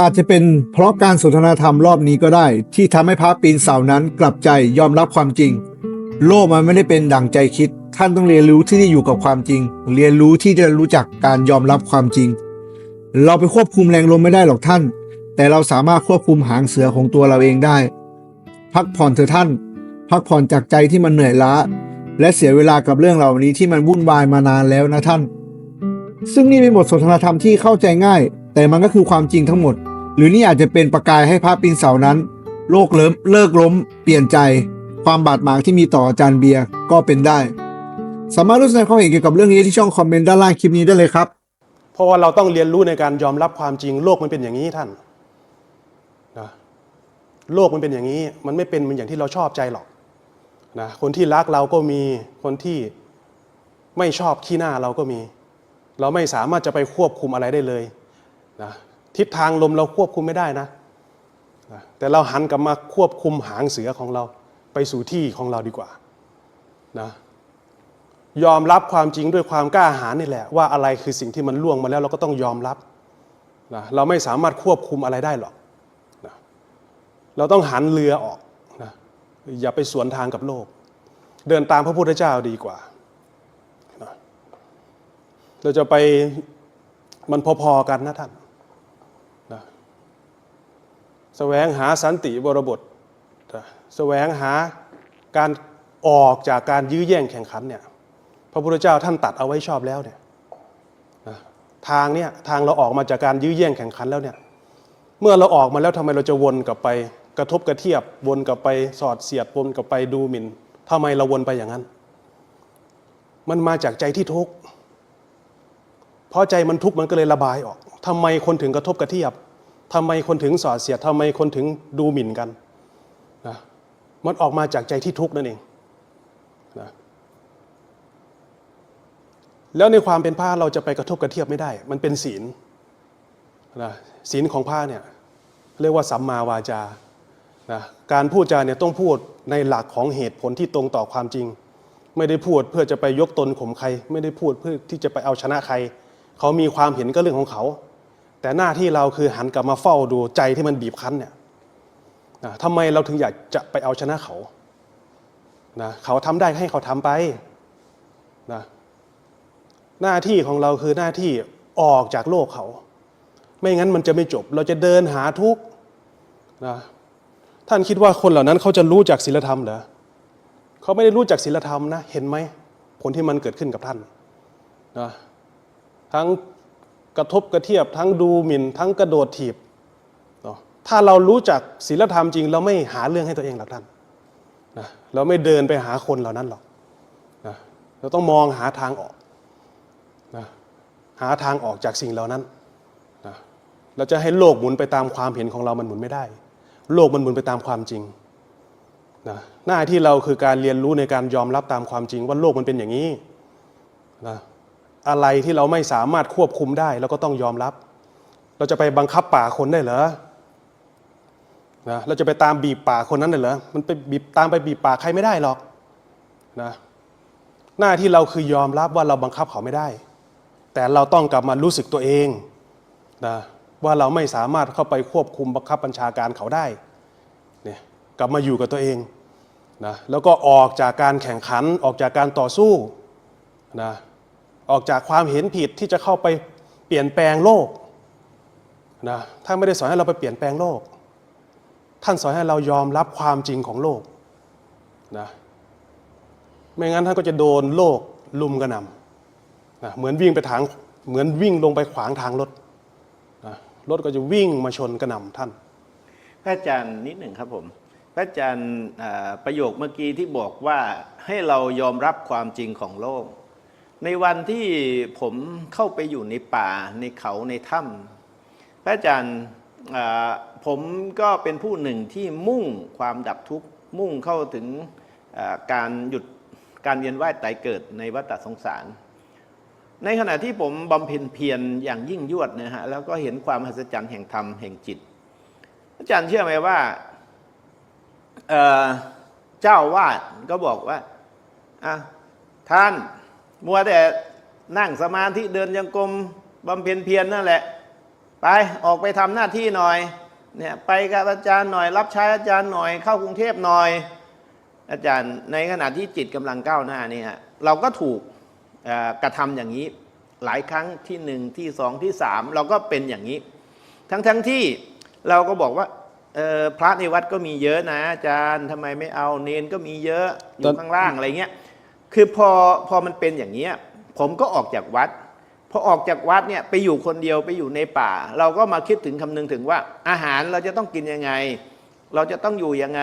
อาจจะเป็นเพราะการสนทนาธรรมรอบนี้ก็ได้ ที่ทำให้พระปีนเสานั้นกลับใจยอมรับความจริง โลกมันไม่ได้เป็นดั่งใจคิด ท่านต้องเรียนรู้ที่จะอยู่กับความจริง เรียนรู้ที่จะรู้จักการยอมรับความจริง เราไปควบคุมแรงลมไม่ได้หรอกท่าน แต่เราสามารถควบคุมหางเสือของตัวเราเองได้ พักผ่อนเถอะท่าน พักผ่อนจากใจที่มันเหนื่อยล้า และเสียเวลากับเรื่องเหล่านี้ที่มันวุ่นวายมานานแล้วนะท่าน ซึ่งนี่เป็นบทสนทนาธรรมที่เข้าใจง่าย แต่มันก็คือความจริงทั้งหมด หรือนี่อาจจะเป็นประกายให้พระปีนเสานั้น โลกเลิมเลิกล้ม เปลี่ยนใจ ความบาดหมางที่มีต่ออาจารย์เบียร์ก็เป็นได้ สามารถรู้แสดงความเห็นเกี่ยวกับเรื่องนี้ที่ช่องคอมเมนต์ด้านล่างคลิปนี้ได้เลยครับ เพราะว่าเราต้องเรียนรู้ในการยอมรับความจริง โลกมันเป็นอย่างนี้ท่านนะโลกมันเป็นอย่างนี้ มันไม่เป็นมือนอย่างที่เราชอบใจหรอกนะคนที่รักเราก็มีคนที่ไม่ชอบขี้หน้าเราก็มี เราไม่สามารถจะไปควบคุมอะไรได้เลยนะ ทิศทางลมเราควบคุมไม่ได้นะ แต่เราหันกลับมาควบคุมหางเสือของเราไปสู่ที่ของเราดีกว่านะยอมรับความจริงด้วยความกล้าหาญนี่แหละ ว่าอะไรคือสิ่งที่มันล่วงมาแล้วเราก็ต้องยอมรับนะเราไม่สามารถควบคุมอะไรได้หรอกนะเราต้องหันเรือออกนะอย่าไปสวนทางกับโลก เดินตามพระพุทธเจ้าดีกว่านะเราจะไปมันพอๆกันนะท่านนะ แสวงหาสันติบรบทนะแสวงหาการออกจากการยื้อแย่งแข่งขันเนี่ยพระพุทธเจ้าท่านตัดเอาไว้ชอบแล้วเนี่ยทางเนี่ยทางเราออกมาจากการยื้อแย่งแข่งขันแล้วเนี่ยเมื่อเราออกมาแล้วทำไมเราจะวนกลับไปกระทบกระเทียบวนกลับไปสอดเสียดวนกลับไปดูหมิ่นทำไมเราวนไปอย่างนั้น มันมาจากใจที่ทุกข์เพราะใจมันทุกข์มันก็เลยระบายออกทำไมคนถึงกระทบกระเทียบ ทำไมคนถึงสอดเสียดทำไมคนถึงดูหมิ่นกันนะมันออกมาจากใจที่ทุกข์นั่นเองนะแล้วในความเป็นพระเราจะไปกระทบกระเทียบไม่ได้ มันเป็นศีลนะศีลของพระเนี่ยเรียกว่าสัมมาวาจานะการพูดจาเนี่ยต้องพูดในหลักของเหตุผลที่ตรงต่อความจริง ไม่ได้พูดเพื่อจะไปยกตนข่มใคร ไม่ได้พูดเพื่อที่จะไปเอาชนะใคร เขามีความเห็นก็เรื่องของเขา แต่หน้าที่เราคือหันกลับมาเฝ้าดูใจที่มันบีบคั้นเนี่ยนะทำไมเราถึงอยากจะไปเอาชนะเขานะเขาทำได้ให้เขาทำไปนะหน้าที่ของเราคือหน้าที่ออกจากโลกเขา ไม่งั้นมันจะไม่จบ เราจะเดินหาทุกข์นะท่านคิดว่าคนเหล่านั้นเขาจะรู้จักศีลธรรมเหรอเขาไม่ได้รู้จักศีลธรรมนะ เห็นไหมผลที่มันเกิดขึ้นกับท่านนะทั้ง กระทบกระเทียบทั้งดูหมิ่น ทั้งกระโดดถีบเนาะถ้าเรารู้จักศีลธรรมจริง เราไม่หาเรื่องให้ตัวเองหรอกท่านนะเราไม่เดินไปหาคนเหล่านั้นหรอกนะเราต้องมองหาทางออกนะหาทางออกจากสิ่งเหล่านั้นนะเราจะให้โลกหมุนไปตามความเห็นของเรามันหมุนไม่ได้ โลกมันหมุนไปตามความจริงนะหน้าที่เราคือการเรียนรู้ในการยอมรับตามความจริงว่าโลกมันเป็นอย่างนี้นะ อะไรที่เราไม่สามารถควบคุมได้เราก็ต้องยอมรับ เราจะไปบังคับป่าคนได้เหรอนะเราจะไปตามบีบป่าคนนั้นได้เหรอมันไปบีบตามไปบีบป่าใครไม่ได้หรอกนะหน้าที่เราคือยอมรับว่าเราบังคับเขาไม่ได้ แต่เราต้องกลับมารู้สึกตัวเองนะว่าเราไม่สามารถเข้าไปควบคุมบังคับบัญชาการเขาได้เนี่ยกลับมาอยู่กับตัวเองนะแล้วก็ออกจากการแข่งขันออกจากการต่อสู้นะ ออกจากความเห็นผิดที่จะเข้าไปเปลี่ยนแปลงโลกนะท่านไม่ได้สอนให้เราไปเปลี่ยนแปลงโลก ท่านสอนให้เรายอมรับความจริงของโลกนะไม่งั้นท่านก็จะโดนโลกลุมกระหน่ำนะเหมือนวิ่งไปทางเหมือนวิ่งลงไปขวางทางรถนะรถก็จะวิ่งมาชนกระหน่ำท่าน พระอาจารย์นิดหนึ่งครับผม พระอาจารย์ประโยคเมื่อกี้ที่บอกว่าให้เรายอมรับความจริงของโลก ในวันที่ผมเข้าไปอยู่ในป่าในเขาในถ้ำพระอาจารย์ผมก็เป็นผู้หนึ่งที่มุ่งความดับทุกข์มุ่งเข้าถึงการหยุดการเวียนว่ายตายเกิดในวัฏสงสาร ในขณะที่ผมบำเพ็ญเพียรอย่างยิ่งยวดนะฮะแล้วก็เห็นความมหัศจรรย์แห่งธรรมแห่งจิต อาจารย์เชื่อไหมว่าเอ่อเจ้าวาดก็บอกว่าอะท่าน มัวแต่นั่งสมาธิเดินยังกรมบำเพ็ญเพียรนั่นแหละ ไปออกไปทำหน้าที่หน่อยเนี่ยไปกับอาจารย์หน่อย รับใช้อาจารย์หน่อย เข้ากรุงเทพหน่อย อาจารย์ในขณะที่จิตกำลังก้าวหน้านี่ยเราก็ถูกกระทำอย่างนี้ หลายครั้งที่หนึ่งที่สองที่สามเราก็เป็นอย่างนี้ ทั้งทั้งที่เราก็บอกว่าพระในวัดก็มีเยอะนะอาจารย์ทำไมไม่เอาเนนก็มีเยอะอยู่ข้างล่างอะไรเงี้ย คือพอพอมันเป็นอย่างเนี้ยผมก็ออกจากวัดพอออกจากวัดเนี่ยไปอยู่คนเดียวไปอยู่ในป่า เราก็มาคิดถึงคำนึงถึงว่า อาหารเราจะต้องกินยังไง เราจะต้องอยู่ยังไง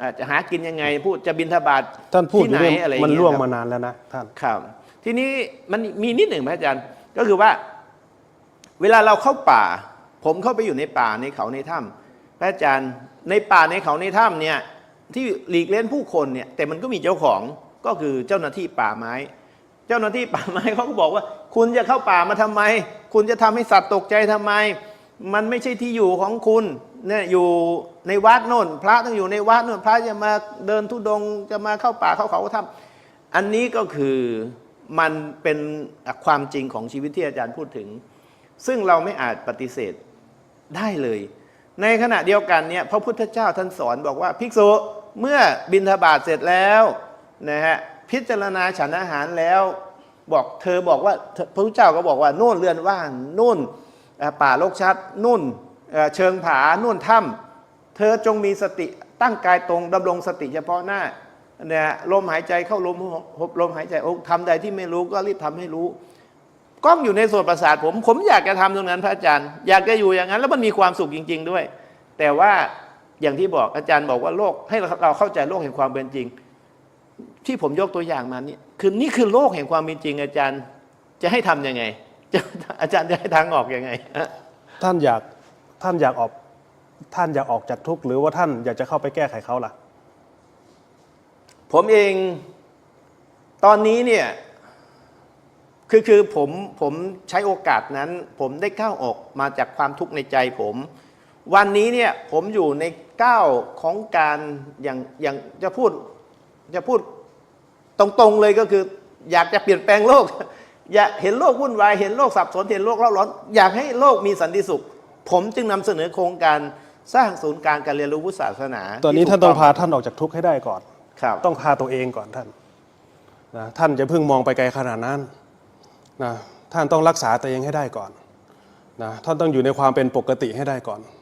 อ่าจะหากินยังไงพูดจะบินทบาทท่านพูดอที่ยู่ไหนเรื่องอะไรอย่างมันเงี้ยล่วงครับมานานแล้วนะท่านครับ ทีนี้มันมีนิดหนึ่งพระอาจารย์ก็คือว่า เวลาเราเข้าป่า ผมเข้าไปอยู่ในป่าในเขาในถ้ำพระอาจารย์ในป่าในเขาในถ้ำเนี่ย ที่หลีกเล่นผู้คนเนี่ย แต่มันก็มีเจ้าของ ก็คือเจ้าหน้าที่ป่าไม้ เจ้าหน้าที่ป่าไม้เขาก็บอกว่า คุณจะเข้าป่ามาทำไม คุณจะทำให้สัตว์ตกใจทำไม มันไม่ใช่ที่อยู่ของคุณเนี่ยอยู่ในวัดโน่น พระต้องอยู่ในวัดโน่นพระจะมาเดินทุดงจะมาเข้าป่าเข้าเขาถ้ำอันนี้ก็คือมันเป็นความจริงของชีวิตที่อาจารย์พูดถึง ซึ่งเราไม่อาจปฏิเสธได้เลย ในขณะเดียวกันเนี่ยพระพุทธเจ้าท่านสอนบอกว่า ภิกษุเมื่อบินทบาทเสร็จแล้ว นะฮะพิจารณาฉันอาหารแล้วบอกเธอบอกว่าพระพุทธเจ้าก็บอกว่านู่นเรือนว่างนู่นป่าโลกชัดนู่นเชิงผานู่นถ้ำเธอจงมีสติตั้งกายตรงดำรงสติเฉพาะหน้าเนี่ยลมหายใจเข้าลมหบลมหายใจออกทำใดที่ไม่รู้ก็รีบทำให้รู้กล้องอยู่ในส่วนประสาทผม ผมอยากจะทำตรงนั้นพระอาจารย์ อยากจะอยู่อย่างนั้น แล้วมันมีความสุขจริง ๆ ด้วย แต่ว่าอย่างที่บอกอาจารย์บอกว่าโลกให้เราเข้าใจโลกแห่งความเป็นจริง ที่ผมยกตัวอย่างมานี่คือนี่คือโลกแห่งความเป็นจริงอาจารย์ จะให้ทำยังไงจะอาจารย์จะให้ทางออกยังไงฮะท่านอยากท่านอยากออกท่านอยากออกจากทุกข์หรือว่าท่านอยากจะเข้าไปแก้ไขเขาล่ะ ผมเองตอนนี้เนี่ยคือคือผมผมใช้โอกาสนั้น ผมได้ก้าวออกมาจากความทุกข์ในใจผม วันนี้เนี่ยผมอยู่ในก้าวของการอย่างอย่างจะพูด จะพูดตรงๆเลยก็คือ อยากจะเปลี่ยนแปลงโลก อยากเห็นโลกวุ่นวายเห็นโลกสับสนเห็นโลกเล่าร้อน อยากให้โลกมีสันติสุข ผมจึงนำเสนอโครงการสร้างศูนย์กลารการเรียนรู้พุทธศาสนา ตอนนี้ที่ท่านถูกต้องพาท่านออกจากทุกข์ให้ได้ก่อนครับต้องพาตัวเองก่อนท่านนะท่านจะเพิ่งมองไปไกลขนาดนั้นนะท่านต้องรักษาตัวเองให้ได้ก่อนนะท่านต้องอยู่ในความเป็นปกติให้ได้ก่อน